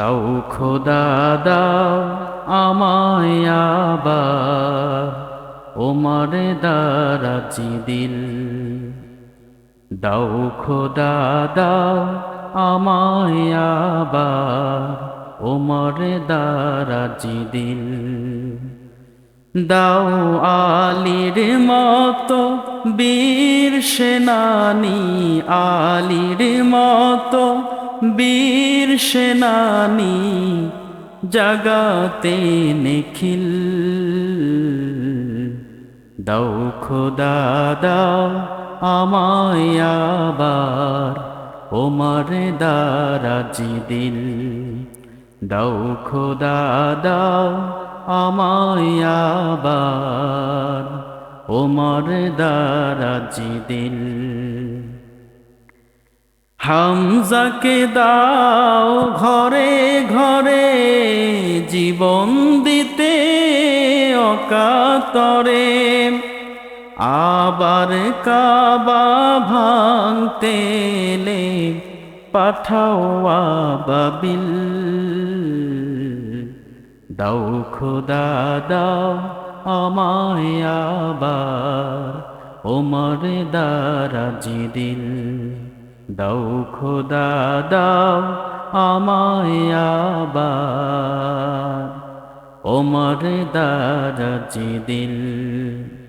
তাও খোদা, দাও আমায় আবার, ওমর দারাজি দিল দাও খোদা, দাও আমায় আবার, ওমর দারাজি দিল দাও আলির মতো বীর সেনানি, আলির মতো বীর সেনানি জাগাতে নিখিল। দাও খোদা, দাও আমায় আবার ওমর দারাজি দিল। দাও খোদা, দাও আমায় আবার ওমর দারাজি দিল। হামজাকে দাও ঘরে ঘরে, জীবন দিতে অকাতরে। আবার কাবা ভাঙতে পাঠাও আবাবিল দাও খোদা, দাও আমায় আবার, ওমর দারাজি দিল। দাও খোদা দাও আমায় আবার। ওমর দারাজি দিল।